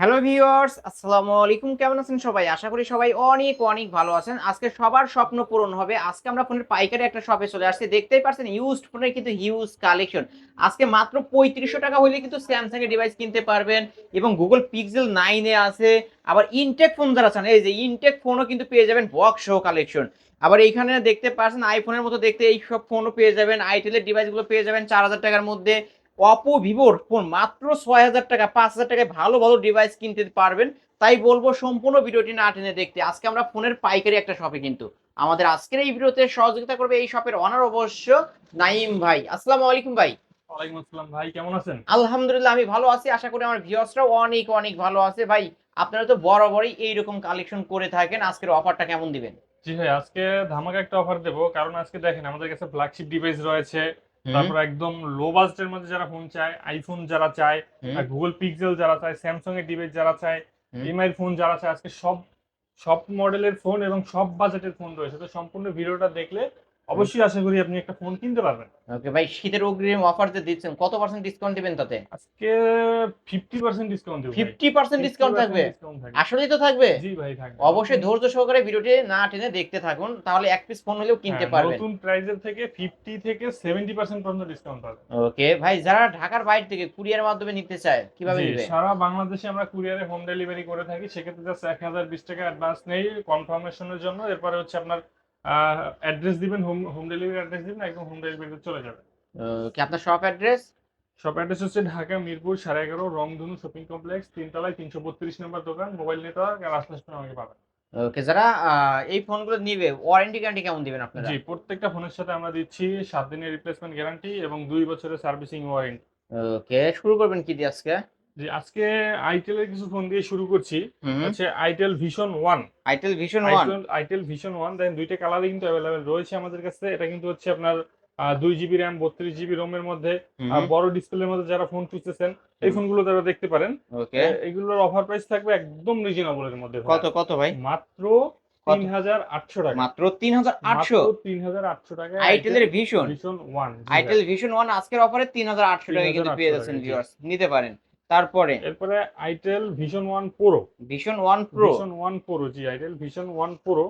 Hello viewers আসসালামু আলাইকুম কেমন আছেন সবাই? আশা করি সবাই অনেক অনেক ভালো আছেন। আজকে সবার স্বপ্ন পূরণ হবে। আজকে আমরা ফোনের পাইকারি একটা শপে চলে আসছি। দেখতেই পাচ্ছেন ইউজড ফোনের কিন্তু হিউজ কালেকশন আজকে মাত্র পঁয়ত্রিশশো টাকা হলে কিন্তু স্যামসাং এর ডিভাইস কিনতে পারবেন এবং গুগল পিক্সেল নাইনে আছে। আবার ইনটেক ফোন যারা চান এই যে ইনটেক ফোনও কিন্তু পেয়ে যাবেন বক্স সহ কালেকশন আবার এইখানে দেখতে পাচ্ছেন আইফোনের মতো দেখতে এই সব ফোনও পেয়ে যাবেন। আইটেলের ডিভাইসগুলো পেয়ে যাবেন চার হাজার টাকার মধ্যে। অপো ভিভোর ফোন মাত্র ছয় হাজার টাকা পাঁচ হাজার টাকায় ভালো ভালো ডিভাইস কিনতে পারবেন। তাই বলব সম্পূর্ণ ভিডিওটি না টেনে দেখতে। আজকে আমরা ফোনের পাইকারি একটা শপে কিন্তু। আমাদের আজকের এই ভিডিওতে সহযোগিতা করবে এই শপের অনার অবশ্য নাইম ভাই। আসসালামু আলাইকুম ভাই। ওয়ালাইকুম আসসালাম ভাই কেমন আছেন? আলহামদুলিল্লাহ আমি ভালো আছি। আশা করি আমার অনেক অনেক ভালো আছে। ভাই আপনারা তো বরাবরই এইরকম কালেকশন করে থাকেন। আজকের অফারটা কেমন দিবেন? জি ভাই আজকে ধামাকা একটা অফার দেবো। কারণ আজকে দেখেন আমাদের কাছে ফ্ল্যাগশিপ ডিভাইস রয়েছে। তারপর একদম লো বাজেটের মধ্যে যারা ফোন চায় আইফোন যারা চায় আর গুগল পিক্সেল যারা চায় স্যামসাং এর ডিভাইস যারা চায়। এমআই ফোন যারা চায় আজকে সব সব মডেলের ফোন এবং সব বাজেটের ফোন রয়েছে। তো সম্পূর্ণ ভিডিওটা দেখলে অবশ্যই আশা করি আপনি একটা ফোন কিনতে পারবেন। ওকে ভাই শীতের অগ্রিম অফার যে দিচ্ছেন কত পার্সেন্ট ডিসকাউন্ট দিবেন তাতে? আজকে ফিফটি পার্সেন্ট ডিসকাউন্ট দেবো ফিফটি পার্সেন্ট ডিসকাউন্ট থাকবে? আসলেই তো থাকবে? জি ভাই থাকবে। অবশ্যই ধৈর্য সহকারে ভিডিওটি না টেনে দেখতে থাকুন তাহলে এক পিস ফোন হলেও কিনতে হ্যাঁ, পারবেন। নতুন প্রাইসের থেকে ফিফটি থেকে সেভেন্টি পার্সেন্ট পর্যন্ত ডিসকাউন্ট পাবেন। ওকে ভাই যারা ঢাকার বাইরে থেকে কুরিয়ার মাধ্যমে নিতে চায় কীভাবে নিবে? সারা বাংলাদেশে আমরা কুরিয়ারে হোম ডেলিভারি করে থাকি সেক্ষেত্রে জাস্ট এক হাজার বিশ টাকা অ্যাডভান্স নেই কনফার্মেশনের জন্য। এরপরে হচ্ছে আপনার অ্যাড্রেস দিবেন হোম হোম ডেলিভারি অ্যাড্রেস দিবেন একদম হোম ডেলিভারিতে চলে যাবে। ওকে আপনার শপ অ্যাড্রেস শপ অ্যাড্রেস হচ্ছে ঢাকা মিরপুর সাড়ে এগারো রংধনু শপিং কমপ্লেক্স তিনতলায় তিনশো বত্রিশ নম্বর দোকান মোবাইল নেটওয়ার্ক আর আসলে আমাকে পাবেন। ওকে যারা এই ফোনগুলো নিবে ওয়ারেন্টি গ্যারান্টি কেমন দিবেন আপনারা? জি প্রত্যেকটা ফোনের সাথে আমরা দিচ্ছি সাত দিনের রিপ্লেসমেন্ট গ্যারান্টি এবং দুই বছরের সার্ভিসিং ওয়ারেন্টি ওকে শুরু করবেন কি দিয়ে আজকে? জি আজকে আইটেলের কিছু ফোন দিয়ে শুরু করছি। হচ্ছে itel vision one itel vision one itel itel vision one দেখেন দুইটা কালারই কিন্তু অ্যাভেলেবেল রয়েছে আমাদের কাছে। এটা কিন্তু হচ্ছে আপনার দুই জিবি র্যাম বত্রিশ জিবি রোমের মধ্যে। বড় ডিসপ্লের মধ্যে যারা ফোন খুঁজতেছেন এই। ফোনগুলো তারা দেখতে পারেন। এগুলোর অফার প্রাইস থাকবে একদম রিজনেবলের মধ্যে কত কত ভাই? মাত্র তিন হাজার আটশো টাকা। মাত্র তিন হাজার আটশো? তিন হাজার আটশো টাকা আইটেলের vision vision one itel vision one আজকের অফারে তিন হাজার আটশো টাকা কিন্তু পেয়ে যাচ্ছেন ভিউয়ার্স নিতে পারেন। তারপরে? এরপরে itel vision one pro vision one pro vision one pro জি আইটেল ভিশন ওয়ান প্রো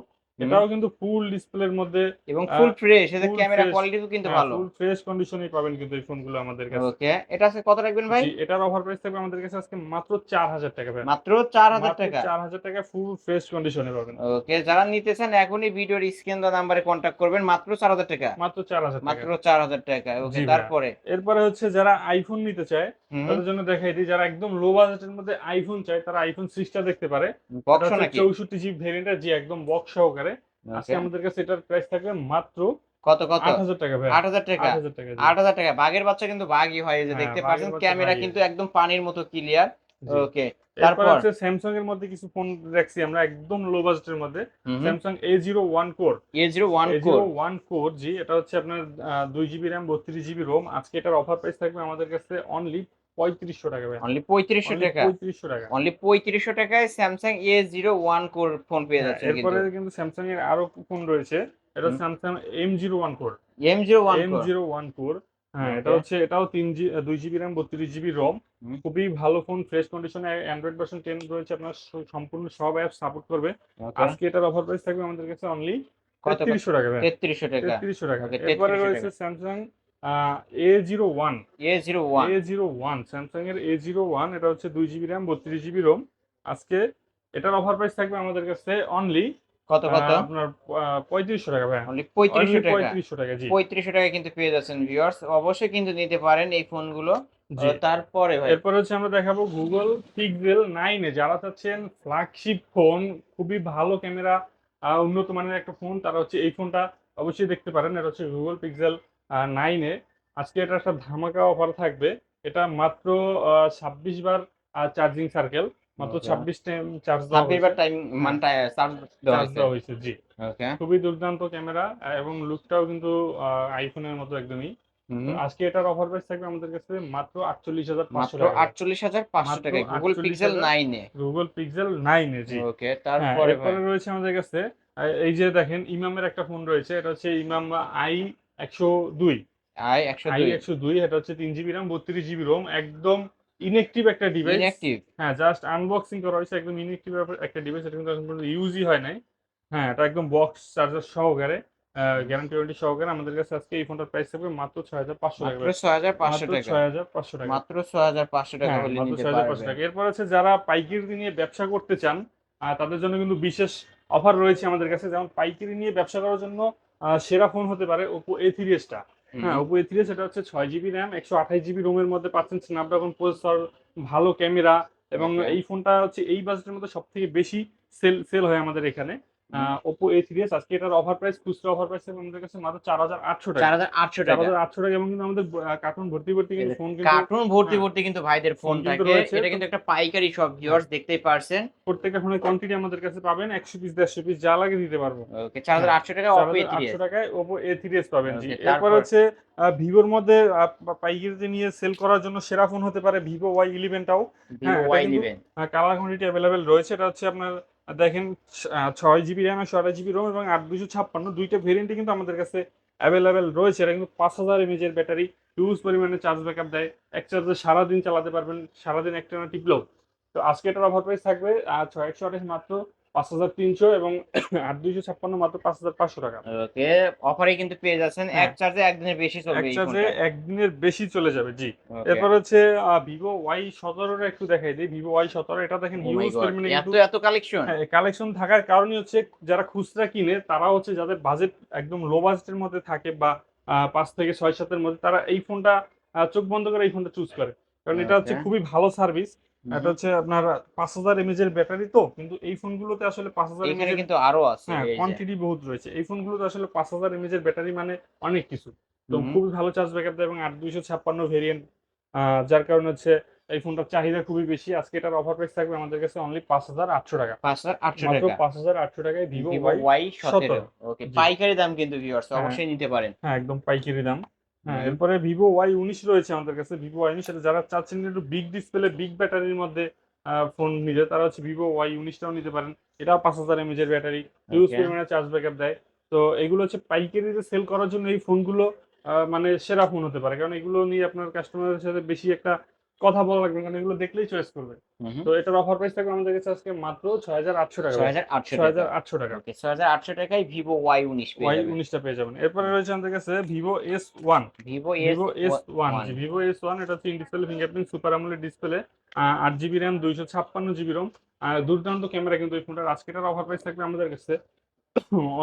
এটাও কিন্তু ফুল ডিসপ্লের মধ্যে এবং ফুল ফ্রেশ full ক্যামেরা কোয়ালিটিও কিন্তু হ্যাঁ, ভালো। ফুল ফ্রেশ কন্ডিশনেই পাবেন কিন্তু এই ফোনগুলো আমাদের কাছে। ওকে এটা আছে কত রাখবেন ভাই? জি, এটার অফার প্রাইস থাকবে আমাদের কাছে আজকে মাত্র চার হাজার টাকা ভাই। মাত্র চার হাজার টাকা? চার হাজার টাকা ফুল ফ্রেশ কন্ডিশনে পাবেন। ওকে যারা নিতে চান এখনই ভিডিওর স্ক্রিন দেওয়া নাম্বারে কন্ট্যাক্ট করবেন মাত্র চার হাজার টাকা। মাত্র চার হাজার মাত্র টাকা চার হাজার টাকা ওকে তারপরে? এরপরে হচ্ছে যারা আইফোন নিতে চায় তাদের জন্য দেখাই দিই যারা একদম লো বাজেটের মধ্যে আইফোন চায় তারা আইফোন সিক্সটা দেখতে পারে। বক্স নাকি? চৌষট্টি জিবি ভেরিয়েন্টের জি একদম বক্স সহকারে। আজকে আমাদের কাছে এটার প্রাইস থাকবে মাত্র কত কত? আট হাজার টাকা ভাই আট হাজার টাকা? আট হাজার টাকা জি। আট হাজার টাকা। বাঘের বাচ্চা কিন্তু বাঘই হয় যে হ্যাঁ, দেখতে পাচ্ছেন ক্যামেরা কিন্তু একদম পানির মতো ক্লিয়ার ওকে তারপর? হচ্ছে স্যামসাং এর মধ্যে কিছু ফোন রাখছি আমরা একদম লো বাজেটের মধ্যে। Samsung A zero one core A zero one A four zero one core জি এটা হচ্ছে আপনার দুই জিবি র্যাম বত্রিশ জিবি রোম আজকে এটার অফার প্রাইস থাকবে আমাদের কাছে অনলি পঁয়ত্রিশশো টাকা ভাই। অনলি পঁয়ত্রিশশো টাকা? পঁয়ত্রিশশো টাকা। অনলি পঁয়ত্রিশশো টাকায় Samsung A zero one core phone পেয়ে হ্যাঁ, যাচ্ছেন এরপরে কিন্তু স্যামসাং এর আরও ফোন রয়েছে। এটা Samsung M zero one core M zero one M zero one core হ্যাঁ এটা হচ্ছে এটাও তিন জি দুই জিবি র্যাম বত্রিশ জিবি রোম খুবই ভালো ফোন ফ্রেশ কন্ডিশনে অ্যান্ড্রয়েড ভার্সন টেন রয়েছে। আপনার সম্পূর্ণ সব অ্যাপ সাপোর্ট করবে। আজকে এটার অফার প্রাইস থাকবে আমাদের কাছে অনলি তেত্রিশশো টাকা তেত্রিশশো টাকা। তেত্রিশশো টাকা। এরপরে রয়েছে Samsung A zero one A zero one A zero one Samsung এর এ জিরো ওয়ান এটা হচ্ছে দুই জিবি র্যাম বত্রিশ জিবি রোম আজকে এটার অফার প্রাইস থাকবে আমাদের কাছে অনলি কত কত? আপনার পঁয়ত্রিশশো টাকা ভাই অনলি পঁয়ত্রিশশো টাকা। পঁয়ত্রিশশো টাকা জি। পঁয়ত্রিশশো টাকা কিন্তু পেয়ে যাচ্ছেন ভিউয়ার্স অবশ্যই কিন্তু নিতে পারেন এই ফোনগুলো। তারপরে ভাই। এরপর হচ্ছে আমরা দেখাবো গুগল পিক্সেল নাইনে যারা চাচ্ছেন ফ্ল্যাগশিপ ফোন খুবই ভালো ক্যামেরা উন্নত মানের একটা ফোন তারা হচ্ছে এই ফোনটা অবশ্যই দেখতে পারেন। এটা হচ্ছে গুগল পিক্সেল নাইনে আজকে এটা একটা ধামাকা অফার থাকবে। এটা মাত্র ছাব্বিশ বার চার্জিং সার্কেল মাত্র ছাব্বিশ টাইম চার্জ দেওয়া ছাব্বিশ বার টাইম মানে চার্জ দেওয়া হয়েছে। জি। খুবই দুর্দান্ত ক্যামেরা এবং লুকটাও কিন্তু আইফোনের মতো একদমই। আজকে এটার অফার প্রাইস থাকবে আমাদের কাছে মাত্র আটচল্লিশ হাজার পাঁচশো মাত্র টাকা। আটচল্লিশ হাজার পাঁচশো টাকায়। গুগল 48,000 পিক্সেল নাইনে গুগল পিক্সেল নাইনে জি। ওকে হ্যাঁ, তারপরে রয়েছে আমাদের কাছে আহ, এই যে দেখেন ইমামের একটা ফোন রয়েছে। এটা হচ্ছে ইমাম আই একশো দুই। আই একশো দুই। এটা হচ্ছে তিন জিবি র্যাম বত্রিশ জিবি রোম একদম ইনএক্টিভ একটা ডিভাইস হ্যাঁ জাস্ট আনবক্সিং করা হয়েছে একদম ইনএক্টিভ একটা ডিভাইস এটা কিন্তু এখন পর্যন্ত ইউজই হয় নাই। হ্যাঁ এটা একদম বক্স চার্জার সহকারে গ্যারান্টি ওয়ারেন্টি সহকারে আমাদের কাছে আজকে এই ফোনটার প্রাইস থাকবে মাত্র ছয় হাজার পাঁচশো টাকা। মাত্র ছয় হাজার পাঁচশো টাকা। ছয় হাজার পাঁচশো টাকা। মাত্র ছয় হাজার পাঁচশো টাকা হ্যাঁ, মাত্র নিতে 6,500 পারবেন। টাকা। এরপর হচ্ছে যারা পাইকারি নিয়ে ব্যবসা করতে চান তাদের জন্য কিন্তু বিশেষ অফার রয়েছে আমাদের কাছে। যেমন পাইকারি নিয়ে ব্যবসা করার জন্য সেরা ফোন হতে পারে ওপো এ থ্রি এসটা হ্যাঁ ওপো এ থ্রি এস এটা হচ্ছে ছয় জিবি র্যাম একশো আঠাশ জিবি রোমের মধ্যে পাচ্ছেন স্ন্যাপড্রাগন প্রসেসর ভালো ক্যামেরা এবং এই ফোনটা হচ্ছে এই বাজেটের মধ্যে সব থেকে বেশি সেল সেল হয় আমাদের এখানে। ওপো এ এস আজকে এটার অফার প্রাইস খুচরা অফার প্রাইস আমাদের কাছে মাত্র চার হাজার আটশো চার টাকা হাজার আটশো চার টাকা হাজার আটশো টাকা এবং কিন্তু আমাদের কার্টুন ভর্তি ভর্তি কিন্তু ফোন কিন্তু কার্টুন ভর্তি হ্যাঁ। ভর্তি কিন্তু ভাইদের ফোন থাকে। এটা কিন্তু একটা পাইকারি সব ভিউয়ার্স দেখতেই পারছেন। প্রত্যেকটা ফোনের কোয়ান্টিটি আমাদের কাছে পাবেন একশো পিস দেড়শো পিস যা লাগে দিতে পারব। ওকে চার হাজার আটশো টাকা অপো এ আটশো টাকায় ওপো এ এস পাবেন জি। এরপর তারপর? হচ্ছে ভিভোর মধ্যে পাইকারিতে নিয়ে সেল করার জন্য সেরা ফোন হতে পারে ভিভো ওয়াই ইলেভেনটাও ওয়াই নিবেন কালার কোয়ান্টিটি অ্যাভেলেবেল রয়েছে। এটা হচ্ছে আপনার দেখেন ছয় জিবি র্যাম একশো আঠাশ জিবি রোম এবং আট দুশো ছাপ্পান্ন, দুইটা ভেরিয়েন্টই কিন্তু আমাদের কাছে অ্যাভেলেবেল রয়েছে। এটা কিন্তু পাঁচ হাজার এমএজের ব্যাটারি হিউজ পরিমাণে চার্জ ব্যাকআপ দেয়। এক চার্জে সারাদিন চালাতে পারবেন, সারাদিন একটা না টিপলেও। তো আজকে এটার অফার প্রাইস থাকবে আর ছয় একশো আঠাশ মাত্র। পাঁচ হাজার তিনশো এবং আট দুইশো ছাপ্পান্ন মাত্র পাঁচ হাজার পাঁচশো টাকা। ওকে অফারে কিন্তু পেয়ে যাচ্ছেন। হ্যাঁ। এক চার্জে একদিনের বেশি চলবে এই চার্জে একদিনের বেশি চলে যাবে জি। এরপর হচ্ছে ভিভো ওয়াই সতেরোটা একটু দেখাই দিই। ভিভো ওয়াই সতেরো এটা দেখেন Oh হিউজ পরিমাণে এত এত কালেকশন কালেকশন থাকার কারণই হচ্ছে যারা খুচরা কিনে তারা হচ্ছে যাদের বাজেট একদম লো বাজেটের মধ্যে থাকে বা পাঁচ থেকে ছয় সাতের মধ্যে তারা এই ফোনটা চোখ বন্ধ করে এই ফোনটা চুজ করে। কারণ এটা হচ্ছে খুবই ভালো সার্ভিস এটা হচ্ছে আপনার পাঁচ হাজার এমএজ এর ব্যাটারি তো কিন্তু এই ফোনগুলোতে আসলে পাঁচ হাজার এখানে কিন্তু আরও আছে হ্যাঁ কোয়ান্টিটি বহুত রয়েছে। এই ফোনগুলোতে আসলে পাঁচ হাজার এমএজ এর ব্যাটারি মানে অনেক কিছু। তো। খুবই ভালো চার্জ ব্যাকআপ দেয় এবং আট দুইশো ছাপ্পান্ন ভেরিয়েন্ট যার কারণে হচ্ছে এই ফোনটার চাহিদা খুবই বেশি। আজকে এটার অফার প্রাইস থাকবে আমাদের কাছে অনলি পাঁচ হাজার আটশো টাকা। পাঁচ হাজার আটশো মাত্র টাকা। পাঁচ হাজার আটশো টাকায় ভিভো ওয়াই সতেরো। ওকে পাইকারি দাম কিন্তু ভিউয়ার্স হ্যাঁ। অবশ্যই নিতে পারেন। হ্যাঁ একদম পাইকারি দাম। হ্যাঁ এরপরে ভিভো ওয়াই উনিশ রয়েছে আমাদের কাছে। ভিভো ওয়াই উনিশ যারা চাচ্ছেন একটু বিগ ডিসপ্লে বিগ ব্যাটারির মধ্যে ফোন নিতে তারা হচ্ছে ভিভো ওয়াই উনিশটাও নিতে পারেন। এটাও পাঁচ হাজার এমএজ এর ব্যাটারি ইউজ. পরিমাণে চার্জ ব্যাকআপ দেয়। তো এগুলো হচ্ছে পাইকারিতে সেল করার জন্য এই ফোনগুলো আহ, মানে সেরা ফোন হতে পারে। কারণ এগুলো নিয়ে আপনার কাস্টমারের সাথে বেশি একটা কথা বলা লাগবে কারণ এগুলো দেখলেই চয়েস করবে। তো এটার অফার প্রাইস থাকবে আমাদের কাছে আজকে মাত্র ছয় হাজার আটশো টাকা। ছয় হাজার আটশো ছয় হাজার আটশো টাকা। ওকে ছয় হাজার আটশো টাকায় ভিভো ওয়াই উনিশ ওয়াই উনিশটা পেয়ে যাবেন। এরপরে রয়েছে আমাদের কাছে Vivo S one Vivo Vivo S one. Vivo S one এটা ইন ডিসপ্লে ফিঙ্গারপ্রিন্ট সুপার আমলের ডিসপ্লে আট জিবি র্যাম দুইশো ছাপ্পান্ন জিবি রোম দুর্দান্ত ক্যামেরা কিন্তু এই ফোনটার। আজকেটার অফার প্রাইস থাকবে আমাদের কাছে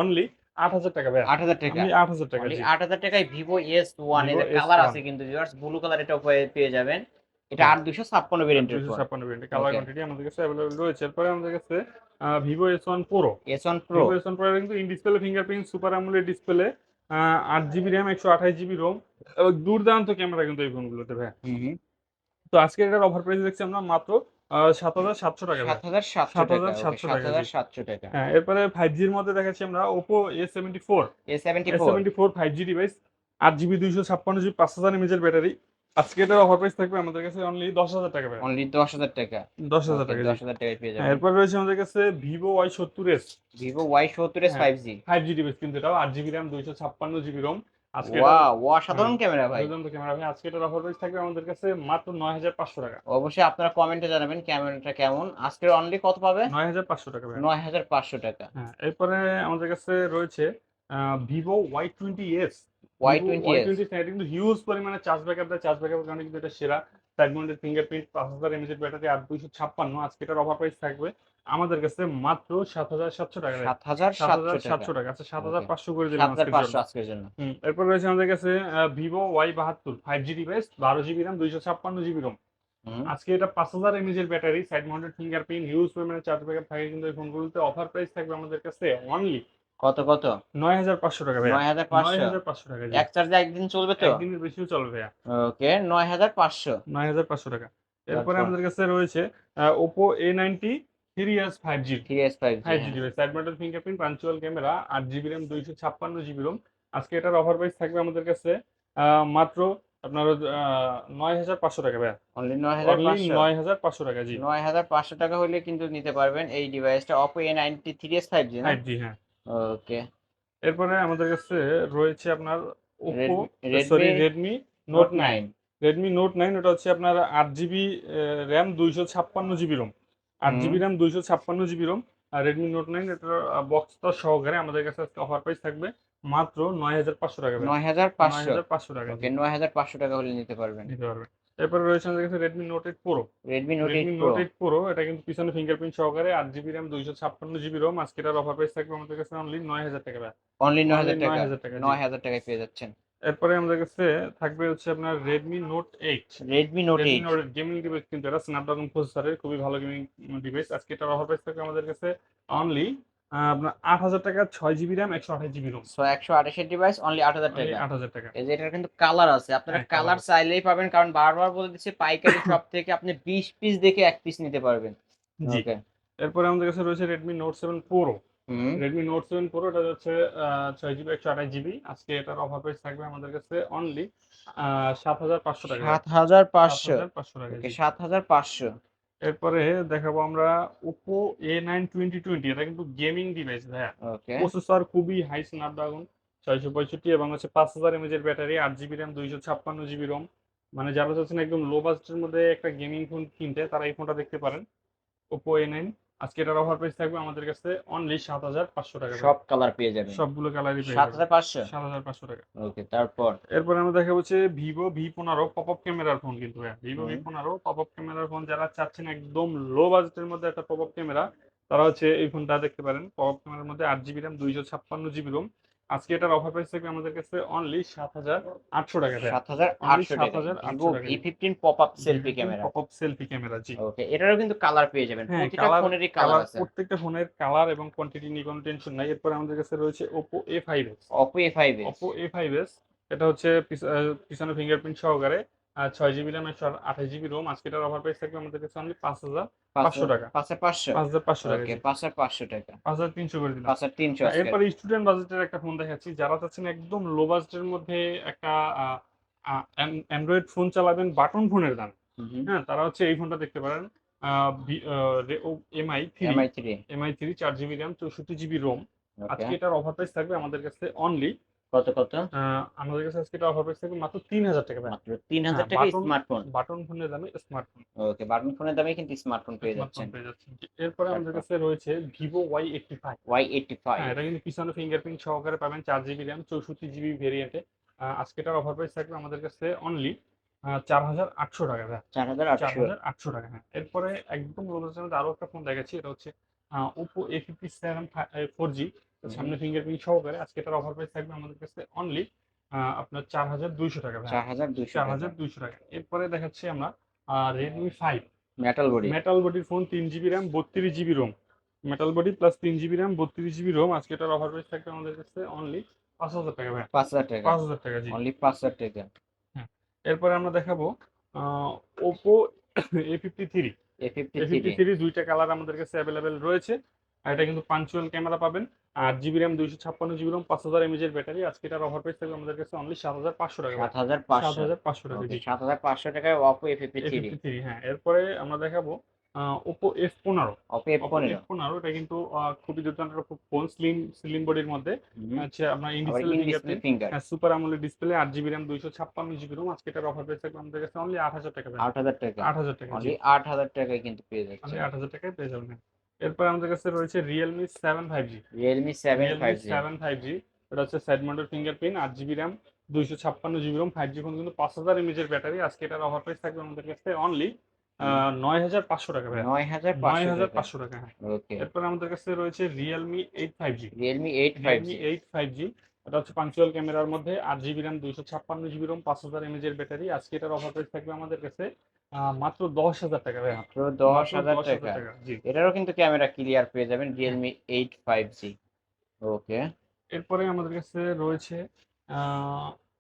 অনলি আট হাজার টাকা ভাই আট হাজার টাকা। আট হাজার টাকা আট হাজার টাকায় ভিভো এস ওয়ানের কালার আছে কিন্তু ব্লু কালার এটা পেয়ে যাবেন। এটা আট দুশো ছাপ্পান্ন ভেরিয়েন্টের ফোন ছাপ্পান্ন ভেরিয়েন্ট কালার কোয়ান্টিটি আমাদের কাছে অ্যাভেলেবল রয়েছে। এরপরে আমাদের কাছে Vivo S one pro S one pro S one pro কিন্তু ইন ডিসপ্লে ফিঙ্গারপ্রিন্ট সুপার আমলের ডিসপ্লে আট জিবি র্যাম একশো আঠাশ জিবি রোম এবং দুর্দান্ত ক্যামেরা কিন্তু এই ফোনগুলোতে ভাই তো আজকে এটার অফার প্রাইস দেখছি আমরা মাত্র সাত হাজার সাতশো টাকা। সাত হাজার সাতশো টাকা 7,700 সাত টাকা, হাজার সাতশো টাকা। হ্যাঁ এরপরে ফাইভ জির মধ্যে দেখাচ্ছি আমরা Oppo A seventy four A seventy four five G device আট জিবি দুইশো ছাপ্পান্ন জিবি পাঁচ হাজার এমএজের ব্যাটারি আজকে এটার অফার প্রাইস থাকবে আমাদের কাছে অনলি দশ হাজার টাকা ভাই। অনলি দশ হাজার টাকা। দশ হাজার টাকা দশ হাজার টাকায় পেয়ে হ্যাঁ, যাবেন। এরপরে রয়েছে আমাদের কাছে এস হ্যাঁ। Five G five G device কিন্তু এটাও আট জিবি র্যাম দুইশো ছাপ্পান্ন জিবি রোম আজকে ওয়া অসাধারণ ক্যামেরা ভাই। ক্যামেরা ভাই। আজকে এটার অফার প্রাইস থাকবে আমাদের কাছে মাত্র নয় হাজার পাঁচশো টাকা। অবশ্যই আপনারা কমেন্টে জানাবেন ক্যামেরাটা কেমন। আজকের অনলি কত পাবে? নয় হাজার পাঁচশো টাকা ভাই। নয় হাজার পাঁচশো টাকা। হ্যাঁ এরপরে আমাদের কাছে রয়েছে টোয়েন্টি এস ওয়াই টোয়েন্টি এটা কিন্তু হিউজ পরিমাণে চার্জ ব্যাকআপ দেয়। চার্জ ব্যাকআপের কারণে কিন্তু এটা সেরা। সাইড মাউন্টেড ফিঙ্গারপ্রিন্ট পাঁচ হাজার এমএজ ব্যাটারি আর দুইশো ছাপ্পান্ন। আজকে এটার অফার প্রাইস থাকবে আমাদের কাছে মাত্র সাত হাজার সাতশো টাকা। সাত হাজার সাতশো টাকা। আচ্ছা সাত হাজার পাঁচশো করে দিলাম আজকের জন্য। এরপর রয়েছে আমাদের কাছে ভিভো ওয়াই বাহাত্তর ফাইভ জি ডিভাইস বারো জিবি র্যাম দুইশো ছাপ্পান্ন জিবি রোম আজকে এটা পাঁচ হাজার এমএজ এর battery side mounted fingerprint huge পরিমাণে চার্জ ব্যাকআপ থাকে। কিন্তু এই ফোনগুলোতে অফার প্রাইস থাকবে আমাদের কাছে অনলি কত কত? নয় হাজার পাঁচশো টাকা নয় হাজার পাঁচশো। টাকা এক চার্জে একদিন চলবে তো? একদিনের বেশিও চলবে ওকে নয় হাজার পাঁচশো। নয় হাজার পাঁচশো টাকা। এরপরে আমাদের কাছে রয়েছে Oppo A ninety three S five G three S five five G device side mounted fingerprint punctual camera আট জিবি র্যাম দুইশো ছাপ্পান্ন জিবি রোম আজকে এটার অফার প্রাইস থাকবে আমাদের কাছে মাত্র আপনার নয় হাজার পাঁচশো টাকা ভাইয়া। অনলি নয় হাজার পাঁচশো। নয় হাজার পাঁচশো টাকা জি। নয় হাজার পাঁচশো টাকা হলে কিন্তু নিতে পারবেন এই ডিভাইসটা Oppo A ninety three S five G five G হ্যাঁ। ওকে। এরপরে আমাদের কাছে রয়েছে আপনার Oppo sorry Redmi Note nine Redmi Note nine ওটা হচ্ছে আপনার আট জিবি র্যাম দুইশো ছাপ্পান্ন জিবি রোম আট জিবি র্যাম দুইশো ছাপ্পান্ন জিবি রোম আর রেডমি নোট নাইন এটার বক্সটা সহকারে আমাদের কাছে আজকে অফার প্রাইস থাকবে মাত্র নয় হাজার পাঁচশো টাকা। নয় হাজার পাঁচশো। হাজার পাঁচশো টাকা। ওকে নয় হাজার পাঁচশো টাকা হলে নিতে পারবেন। নিতে পারবেন। এরপরে রয়েছে আমাদের কাছে Redmi Note eight pro Redmi Note eight Note eight pro এটা কিন্তু পিছনে ফিঙ্গারপ্রিন্ট সহকারে আট জিবি র্যাম দুইশো ছাপ্পান্ন জিবি রোম আজকে এটার অফার প্রাইস থাকবে আমাদের কাছে অনলি নয় হাজার টাকা অনলি নয় হাজার টাকা। 9,000 টাকা, নয় হাজার টাকায় পেয়ে যাচ্ছেন। এরপরে আমাদের কাছে থাকবে হচ্ছে আপনার Redmi Note eight Redmi Note eight gaming device কিন্তু এটা স্ন্যাপড্রাগন প্রসেসরের খুবই ভালো গেমিং ডিভাইস আজকে এটার অফার প্রাইস থাকবে আমাদের কাছে অনলি আপনার আট হাজার টাকা ছয় জিবি র্যাম একশো আঠাশ জিবি রোম সো একশো আঠাশের ডিভাইস অনলি আট হাজার টাকা। আট হাজার টাকা। এই যে এটার কিন্তু কালার আছে। আপনারা হ্যাঁ, কালার চাইলেই পাবেন কারণ বারবার বলে দিচ্ছে পাইকারি শপ থেকে আপনি বিশ পিস দেখে এক পিস নিতে পারবেন। জি। এরপরে আমাদের কাছে রয়েছে Redmi Note seven pro Redmi Note seven pro এটা হচ্ছে ছয় জিবি একশো আঠাশ জিবি আজকে এটার অফার প্রাইস থাকবে আমাদের কাছে অনলি সাত হাজার পাঁচশো টাকা। সাত হাজার পাঁচশো। পাঁচশো টাকা সাত হাজার পাঁচশো। এরপরে দেখাবো আমরা Oppo A nine twenty twenty এটা কিন্তু গেমিং ডিভাইস ভাইয়া। প্রসেসর খুবই হাই স্ন্যাপড্রাগন ছয়শো পঁয়ষট্টি এবং হচ্ছে পাঁচ হাজার এমএজের ব্যাটারি আট জিবি র্যাম দুইশো ছাপ্পান্ন জিবি রম মানে যারা চাচ্ছেন একদম লো বাজেটের মধ্যে একটা গেমিং ফোন কিনতে তারা এই ফোনটা দেখতে পারেন। ওপো এ নাইন আজকে এটার অফার প্রাইস থাকবে আমাদের কাছে অনলি সাত হাজার পাঁচশো টাকা। সব কালার পেয়ে যাবেন। সবগুলো কালারই পেয়ে যাবেন। হাজার পাঁচশো? সাত হাজার পাঁচশো টাকা। ওকে তারপর? এরপর আমরা দেখা হচ্ছে ভিভো ভি পনেরো পপ আপ ক্যামেরার ফোন কিন্তু ভিভো ভি। পনেরো পপ আপ ক্যামেরার ফোন যারা চাচ্ছেন একদম লো বাজেটের মধ্যে একটা পপ আপ ক্যামেরা তারা হচ্ছে এই ফোনটা দেখতে পারেন। পপ আপ ক্যামেরার মধ্যে আট জিবি র্যাম দুইশো ছাপ্পান্ন জিবি রোম আজকে এটার অফার প্রাইস থাকবে আমাদের কাছে অনলি সাত হাজার আটশো টাকা সাত হাজার Only আটশো 7,800 টাকা। V fifteen pop up selfie camera pop up selfie camera জি। ওকে এটারও কিন্তু কালার পেয়ে যাবেন। হ্যাঁ, প্রতিটা ফোনেরই কালার আছে। প্রত্যেকটা ফোনের কালার এবং কোয়ান্টিটি নিয়ে কোনো টেনশন নাই। এরপরে আমাদের কাছে রয়েছে Oppo A five S Oppo A five Oppo A five S এটা হচ্ছে পিছ- পিছনে ফিঙ্গারপ্রিন্ট সহকারে ছয় জিবি র্যাম একশো আঠাশ জিবি রোম আজকে এটার অফার প্রাইস থাকবে আমাদের কাছে অনলি পাঁচ হাজার পাঁচশো টাকা। পাঁচ পাঁচশো। পাঁচ হাজার পাঁচশো টাকা পাঁচ পাঁচশো টাকা। পাঁচ হাজার তিনশো করে দিলাম। পাঁচ হাজার তিনশো এরপরে স্টুডেন্ট বাজেটের একটা ফোন দেখাচ্ছি। যারা চাচ্ছেন একদম লো বাজেটের মধ্যে একটা অ্যান্ড্রয়েড ফোন চালাবেন বাটন ফোনের দাম। হ্যাঁ তারা হচ্ছে এই ফোনটা দেখতে পারেন। Mi three Mi three Mi three চার জিবি র্যাম চৌষট্টি জিবি রোম আজকে এটার অফার প্রাইস থাকবে আমাদের কাছে অনলি কত কত? আমাদের কাছে আজকে অফার প্রাইস থাকবে মাত্র তিন হাজার টাকা মাত্র তিন হাজার হ্যাঁ, টাকা স্মার্টফোন বাটন ফোনের দামে স্মার্টফোন ওকে বাটন ফোনের দামে কিন্তু স্মার্টফোন পেয়ে যাচ্ছেন। এরপরে আমাদের কাছে রয়েছে ওয়াই এইটটি ফাইভ হ্যাঁ এটা কিন্তু পিছনে ফিঙ্গারপ্রিন্ট সহকারে পাবেন চার জিবি র্যাম চৌষট্টি জিবি ভেরিয়েন্টে আজকে এটার অফার প্রাইস থাকবে আমাদের কাছে অনলি চার হাজার আটশো টাকা চার হাজার আটশো। টাকা হ্যাঁ। এরপরে একদম মধ্যে আরও একটা ফোন দেখাচ্ছি এটা হচ্ছে Oppo A fifty seven four G সামনে ফিঙ্গারপ্রিন্ট সহকারে আজকে এটার অফার প্রাইস থাকবে আমাদের কাছে অনলি আপনার চার হাজার দুইশো টাকা ভাই চার হাজার দুইশো চার হাজার দুইশো টাকা। এরপরে দেখাচ্ছি আমরা Redmi five metal body metal বডির ফোন তিন জিবি র্যাম বত্রিশ GB ROM metal body plus তিন জিবি র্যাম বত্রিশ জিবি রোম আজকে এটার অফার প্রাইস থাকবে আমাদের কাছে অনলি পাঁচ হাজার টাকা ভাই পাঁচ হাজার টাকা। পাঁচ হাজার টাকা জি। অনলি পাঁচ হাজার টাকা। হ্যাঁ। এরপরে আমরা দেখাবো Oppo A fifty three A fifty three দুইটা কালার আমাদের কাছে অ্যাভেলেবেল রয়েছে। আর এটা কিন্তু পাঞ্চুয়াল ক্যামেরা পাবেন। আর জিবি র্যাম দুইশো ছাপ্পান্ন জিবি রোম পাঁচ হাজার এমএজের ব্যাটারি। আজকে এটার অফার প্রাইস থাকবে আমাদের কাছে অনলি সাত হাজার পাঁচশো টাকা। সাত হাজার সাত হাজার পাঁচশো টাকা সাত হাজার পাঁচশো টাকায় Oppo A fifty A three three হ্যাঁ। এরপরে আমরা দেখাবো ওপো এফ পনেরো। অপো এফ পনেরো। পনেরো এটা কিন্তু খুবই দুর্দান্ত একটা ফোন স্লিম স্লিম বডির মধ্যে। হচ্ছে আপনার আবার ইন্ডিসেল ইন ডিসপ্লে ফিঙ্গার সুপার আমলের ডিসপ্লে আট জিবি র্যাম দুইশো ছাপ্পান্ন জিবি রোম আজকে এটার অফার প্রাইস থাকবে আমাদের কাছে অনলি আট হাজার টাকা। আট হাজার টাকা। আট হাজার টাকা আট হাজার টাকায় কিন্তু পেয়ে যাচ্ছে আট হাজার টাকায় পেয়ে যাবেন এরপর আমাদের কাছে রয়েছে Realme seven five G Realme seven five Realme seven five G এটা হচ্ছে সাইড মাউন্টেড ফিঙ্গারপ্রিন্ট আট জিবি র্যাম দুইশো ছাপ্পান্ন GB ROM five G phone কিন্তু পাঁচ হাজার এমএজের ব্যাটারি আজকে এটার অফার প্রাইস থাকবে আমাদের কাছে অনলি নয় হাজার পাঁচশো টাকা ভাই নয় হাজার নয় হাজার টাকা পাঁচশো টাকা হ্যাঁ। ওকে। এরপর আমাদের কাছে রয়েছে Realme eight five G Realme eight five Realme eight five G এটা হচ্ছে পাঞ্চুয়াল ক্যামেরার মধ্যে আট জিবি র্যাম দুইশো ছাপ্পান্ন জিবি রোম পাঁচ হাজার এমএজের ব্যাটারি আজকে এটার অফার প্রাইস থাকবে আমাদের কাছে মাত্র দশ হাজার টাকা ভাই মাত্র দশ হাজার টাকা। এটারও কিন্তু ক্যামেরা ক্লিয়ার পেয়ে যাবেন Realme eight five G okay. এরপরে আমাদের কাছে রয়েছে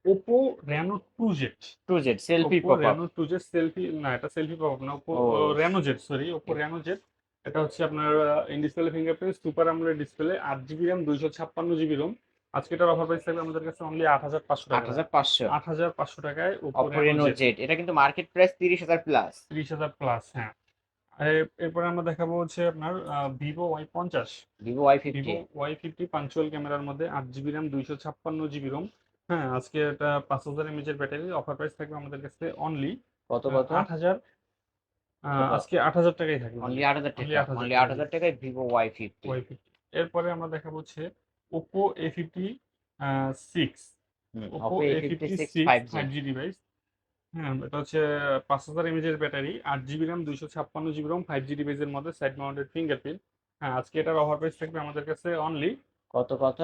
Oppo Reno two Z two Z selfie pop Reno two Z selfie না এটা সেলফি পাবো না Oppo. Reno Z sorry Oppo Reno Z এটা হচ্ছে আপনার ইন ডিসপ্লে ফিঙ্গারপ্রিন্ট সুপার আমলের ডিসপ্লে আট জিবি র্যাম দুইশো ছাপ্পান্ন জিবি রোম আজকে এটার অফার প্রাইস থাকবে আমাদের কাছে অনলি আট হাজার পাঁচশো আট টাকা হাজার পাঁচশো। আট হাজার পাঁচশো টাকায় ওপো রেনো জেড এটা কিন্তু মার্কেট প্রাইস তিরিশ হাজার প্লাস ত্রিশ হাজার প্লাস হ্যাঁ। এরপরে আমরা দেখাবো হচ্ছে আপনার ভিভো ওয়াই পঞ্চাশ। Vivo Y fifty Y fifty punctual ক্যামেরার মধ্যে আট জিবি র্যাম দুইশো ছাপ্পান্ন জিবি রোম হ্যাঁ আজকে এটা পাঁচ হাজার এমএচের ব্যাটারি অফার প্রাইস থাকবে আমাদের কাছে অনলি কত কত? আট হাজার? আজকে আট হাজার টাকাই থাকবে। অনলি আট হাজার টাকা। অনলি আট হাজার টাকায় Vivo Y fifty Y fifty এরপরে আমরা দেখাবো হচ্ছে Oppo A fifty six Oppo A fifty six five G device হ্যাঁ এটা হচ্ছে পাঁচ হাজার এমএচের ব্যাটারি আট জিবি র্যাম দুইশো ছাপ্পান্ন জিবি রম ফাইভ জি ডিভাইসের মধ্যে সাইড মাউন্টেড ফিঙ্গারপ্রিন্ট হ্যাঁ আজকে এটার অফার প্রাইস থাকবে আমাদের কাছে অনলি কত কত?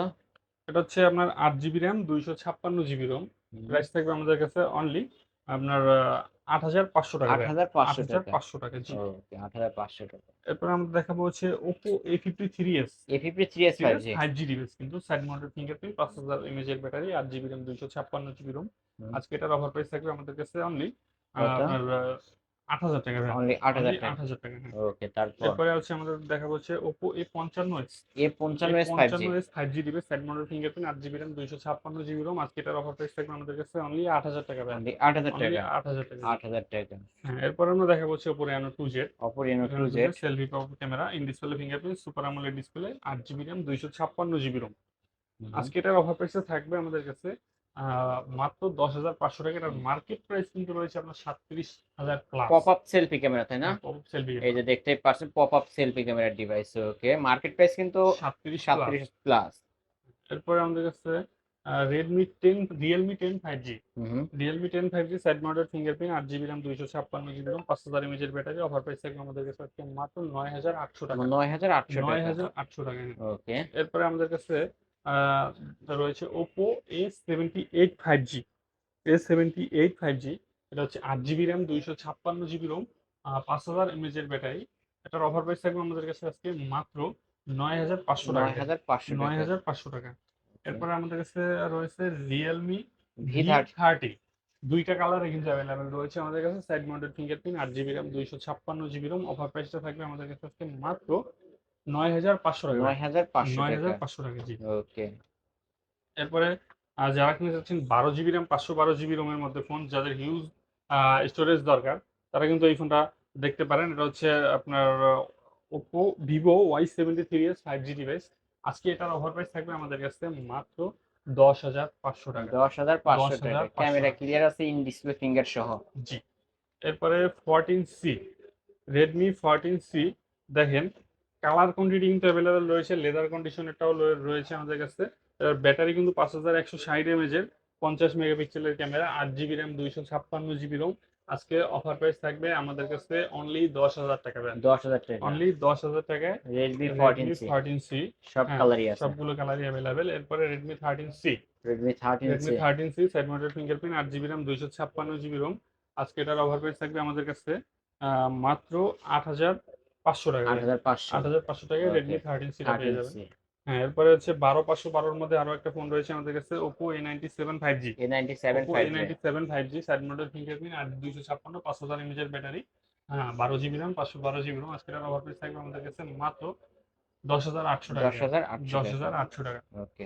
এটা হচ্ছে আপনার আট জিবি র্যাম দুইশো ছাপ্পান্ন জিবি রম প্রাইস থাকবে আমাদের কাছে অনলি আপনার আট হাজার পাঁচশো টাকা আট হাজার পাঁচশো টাকা। পাঁচশো টাকা জি। ওকে আট হাজার পাঁচশো টাকা। এরপর আমরা দেখাবো হচ্ছে Oppo A fifty three S A fifty three S five G five G device কিন্তু সাইড মাউন্টেড ফিঙ্গারপ্রিন্ট পাঁচ হাজার এমএজ এর ব্যাটারি আট জিবি র্যাম দুইশো ছাপ্পান্ন জিবি রোম। আজকে এটার অফার প্রাইস থাকবে আমাদের কাছে অনলি? আপনার আট হাজার টাকা অনলি আট হাজার আট টাকা হাজার টাকা হ্যাঁ ওকে তারপর? এরপরে হচ্ছে আমাদের দেখাবো হচ্ছে ওপো এ পঞ্চান্ন এস এ পঞ্চান্ন এস ফাইভ পঞ্চান্ন এস জি ফিঙ্গারপ্রিন্ট আট জিবি র্যাম দুইশো ছাপ্পান্ন জিবি রোম আজকে এটার অফার প্রাইস থাকবে আমাদের কাছে অনলি আট হাজার টাকা অনলি আট হাজার টাকা। আট হাজার টাকা। আট হাজার টাকা। হ্যাঁ এরপর আমরা দেখাবো হচ্ছে Oppo Reno two Z Reno two Z selfie camera in display fingerprint super AMOLED display আট জিবি র্যাম দুইশো ছাপ্পান্ন জিবি রোম আজকে এটার অফার প্রাইসে থাকবে আমাদের কাছে মাত্র দশ হাজার পাঁচশো টাকা। এটার মার্কেট প্রাইস কিন্তু রয়েছে আপনার সাতত্রিশ হাজার plus pop up selfie camera তাই না? সেলফি এই যে দেখতেই পাচ্ছেন পপ আপ সেলফি ক্যামেরার ডিভাইস ওকে মার্কেট প্রাইস কিন্তু সাতত্রিশ সাতত্রিশ প্লাস এরপরে আমাদের কাছে Redmi ten Realme ten five G Realme ten five G side mounted fingerprint আট জিবি র্যাম দুইশো ছাপ্পান্ন জিবি র্যাম পাঁচ হাজার এমএজের ব্যাটারি অফার প্রাইস থাকবে আমাদের কাছে আজকে মাত্র নয় হাজার আটশো টাকা। নয় হাজার আটশো নয় হাজার আটশো টাকা। হ্যাঁ। ওকে এরপরে আমাদের কাছে রয়েছে Oppo A seventy eight five G A seventy eight five G এটা হচ্ছে আট জিবি র্যাম দুইশো ছাপ্পান্ন জিবি রোম পাঁচ হাজার এমএজ এর ব্যাটারি। এটার অফার প্রাইস থাকবে আমাদের কাছে আজকে মাত্র নয় হাজার পাঁচশো নয় টাকা হাজার পাঁচশো নয় হাজার পাঁচশো টাকা। এরপরে আমাদের কাছে রয়েছে রিয়েলমি ভি থার্টি দুইটা কালারে কিন্তু অ্যাভেলেবেল রয়েছে আমাদের কাছে। সাইড মাউন্টেড ফিঙ্গারপ্রিন্ট আট জিবি র্যাম দুইশো ছাপ্পান্ন জিবি রোম অফার প্রাইসটা থাকবে আমাদের কাছে আজকে মাত্র নয় হাজার পাঁচশো টাকা। নয় হাজার পাঁচশো নয় টাকা হাজার পাঁচশো টাকা জি। ওকে। এরপরে যারা কিনে যাচ্ছেন বারো জিবি র্যাম পাঁচশো বারো জিবি রোমের মধ্যে ফোন যাদের হিউজ স্টোরেজ দরকার তারা কিন্তু এই ফোনটা দেখতে পারেন। এটা হচ্ছে আপনার Oppo Vivo Y seventy three S five G device আজকে এটার অফার প্রাইস থাকবে আমাদের কাছে মাত্র দশ হাজার পাঁচশো টাকা। দশ হাজার পাঁচশো টাকা। ক্যামেরা ক্লিয়ার আছে ইন ডিসপ্লে ফিঙ্গার সহ। জি। এরপরে fourteen C Redmi fourteen C দেখেন কালার কোয়ান্টিটি কিন্তু অ্যাভেলেবেল রয়েছে লেদার কন্ডিশনেরটাও রয়েছে আমাদের কাছে। এর ব্যাটারি কিন্তু পাঁচ হাজার একশো ষাট এমএজের পঞ্চাশ মেগাপিক্সেলের ক্যামেরা আট জিবি র্যাম দুইশো ছাপ্পান্ন জিবি রোম আজকে অফার প্রাইস থাকবে আমাদের কাছে অনলি দশ হাজার টাকা দশ হাজার টাকা। অনলি দশ হাজার টাকায় রেডমি থার্টিন সি সব কালারই আছে। সবগুলো কালারই অ্যাভেলেবেল এরপরে Redmi thirteen C Redmi thirteen Redmi thirteen C side mounted fingerprint আট জিবি র্যাম দুইশো ছাপ্পান্ন জিবি রোম আজকে এটার অফার প্রাইস থাকবে আমাদের কাছে মাত্র আট হাজার পাঁচশো টাকা আট হাজার পাঁচশো। আট হাজার পাঁচশো টাকায় Okay. রেডমি থার্টিন সিটা পেয়ে যাবেন হ্যাঁ এরপরে হচ্ছে বারো পাঁচশো বারোর মধ্যে আরও একটা ফোন রয়েছে আমাদের কাছে Oppo A ninety seven five G A ninety seven five A ninety seven five G side mounted fingerprint আর দুইশো ছাপ্পান্ন পাঁচ হাজার এমএজের ব্যাটারি হ্যাঁ বারো জিবি র্যাম পাঁচশো বারো জিবি রোম আজকে এটার অফার প্রাইস থাকবে আমাদের কাছে মাত্র দশ হাজার আটশো টাকা। দশ হাজার দশ হাজার আটশো টাকা। ওকে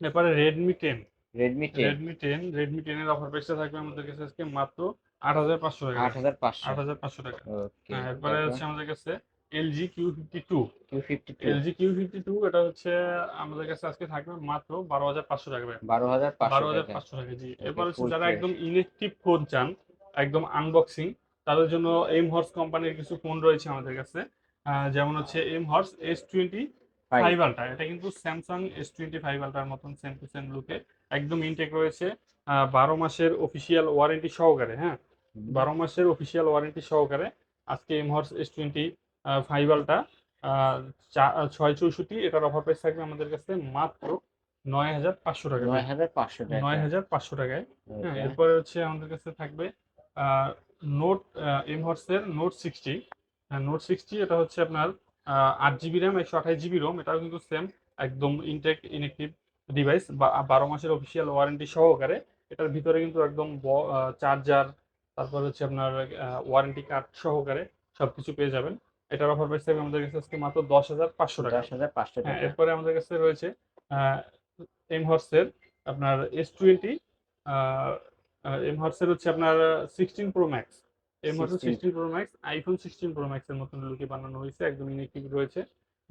এরপরে Redmi ten Redmi ten Redmi ten Redmi টেনের অফার প্রাইসটা থাকবে আমাদের কাছে আজকে মাত্র আট হাজার পাঁচশো টাকা। আট হাজার পাঁচশো। আট হাজার পাঁচশো টাকা। ওকে হ্যাঁ আমাদের কাছে এটা হচ্ছে আমাদের কাছে আজকে থাকবে মাত্র টাকা জি। এরপর হচ্ছে যারা একদম ইলেকট্রিক ফোন চান একদম আনবক্সিং তাদের জন্য এম হর্স কোম্পানির কিছু ফোন রয়েছে আমাদের কাছে। যেমন হচ্ছে M Horse S twenty. Five ultra. এটা কিন্তু স্যামসাং এস টোয়েন্টি ফাইভ আলট্রার মতন সেম টু সেম লুকে একদম ইনটেক রয়েছে। বারো মাসের অফিসিয়াল ওয়ারেন্টি সহকারে হ্যাঁ? বারো মাসের অফিসিয়াল ওয়ারেন্টি সহকারে আজকে এম হর্স এস টোয়েন্টি ফাইভালটা ছয় চৌষট্টি এটার অফার প্রাইস থাকবে আমাদের কাছে মাত্র নয় হাজার পাঁচশো টাকা। নয় হাজার পাঁচশো টাকা। নয় হাজার পাঁচশো টাকায়। হ্যাঁ. এরপরে হচ্ছে আমাদের কাছে থাকবে নোট এম হর্সের নোট সিক্সটি নোট সিক্সটি এটা হচ্ছে আপনার আট জিবি র্যাম একশো আঠাশ জিবি রোম এটাও কিন্তু সেম একদম ইনটেক ইনেকটিভ ডিভাইস বা বারো মাসের অফিসিয়াল ওয়ারেন্টি সহকারে। এটার ভিতরে কিন্তু একদম চার্জার তারপর হচ্ছে আপনার ওয়ারেন্টি কার্ড সহকারে সবকিছু পেয়ে যাবেন। এটার অফার প্রাইস থাকবে আমাদের কাছে আজকে মাত্র দশ হাজার পাঁচশো টাকা। দশ হাজার পাঁচশো হ্যাঁ টাকা। এরপরে আমাদের কাছে রয়েছে এম হর্সের আপনার এস টোয়েন্টি এম হর্সের হচ্ছে আপনার সিক্সটিন প্রো ম্যাক্স এম হর্সের 16 sixteen pro max iPhone sixteen pro ম্যাক্সের মতন লুকে বানানো হয়েছে একদম ইনেকটিভ রয়েছে।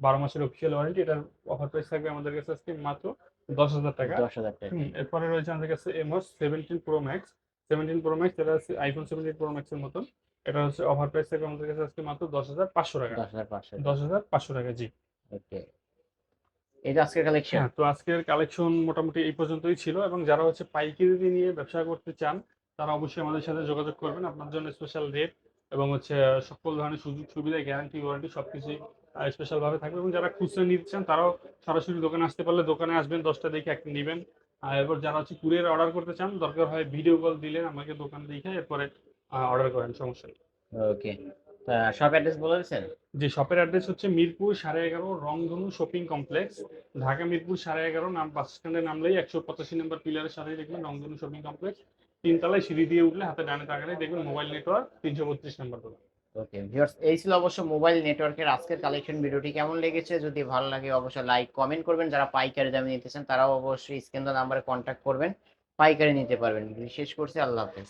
বারো মাসের অফিসিয়াল ওয়ারেন্টি এটার অফার প্রাইস থাকবে আমাদের কাছে আজকে মাত্র দশ হাজার টাকা। দশ হাজার টাকা। এরপরে রয়েছে আমাদের কাছে এমওস seventeen pro max seventeen pro max এটা হচ্ছে আইফোন সেভেন্টিন প্রো ম্যাক্স এর মতন। এটা হচ্ছে অফার প্রাইস থেকে আমাদের কাছে আজকে মাত্র দশ হাজার পাঁচশো টাকা। দশ হাজার পাঁচশো টাকা। জি। ওকে। এটা আজকের কালেকশন হ্যাঁ তো আজকের কালেকশন মোটামুটি এই পর্যন্তই ছিল এবং যারা হচ্ছে পাইকারি নিয়ে ব্যবসা করতে চান তারা অবশ্যই আমাদের সাথে যোগাযোগ করবেন। আপনার জন্য স্পেশাল রেট এবং হচ্ছে সকল ধরনের সুযোগ সুবিধা গ্যারান্টি ওয়ারেন্টি সবকিছুই স্পেশাল ভাবে থাকবে। এবং যারা খুচরা নিতে চান তারাও সরাসরি দোকানে আসতে পারলে দোকানে আসবেন দশটা দেখে একটা নেবেন। আর এরপর যারা হচ্ছে কুরিয়ার অর্ডার করতে চান দরকার হয় ভিডিও কল দিলে আমাকে দোকান দেখে এরপরে অর্ডার করেন সমস্যা নেই। ওকে শপ অ্যাড্রেস বলে দিচ্ছেন যে শপের অ্যাড্রেস হচ্ছে মিরপুর সাড়ে এগারো রংধনু শপিং কমপ্লেক্স ঢাকা মিরপুর সাড়ে এগারো নাম বাস স্ট্যান্ডে নামলেই একশো পঁচাশি নম্বর পিলারের সাথেই দেখবেন রংধনু শপিং কমপ্লেক্স তিনতলায় সিঁড়ি দিয়ে উঠলে হাতে ডানে তাকালে দেখবেন মোবাইল নেটওয়ার্ক তিনশো বত্রিশ নম্বর দোকান। ওকে ভিউয়ার্স, এই ছিল অবশ্য মোবাইল নেটওয়ার্কের আজকের কালেকশন ভিডিওটি। কেমন লেগেছে? যদি ভালো লাগে, অবশ্যই লাইক কমেন্ট করবেন। যারা পাইকারি দামে নিতে চান, তারাও অবশ্যই স্ক্রিন নাম্বারে কন্ট্যাক্ট করবেন। পাইকারি নিতে পারবেন। শেষ করছি আল্লাহ হাফেজ।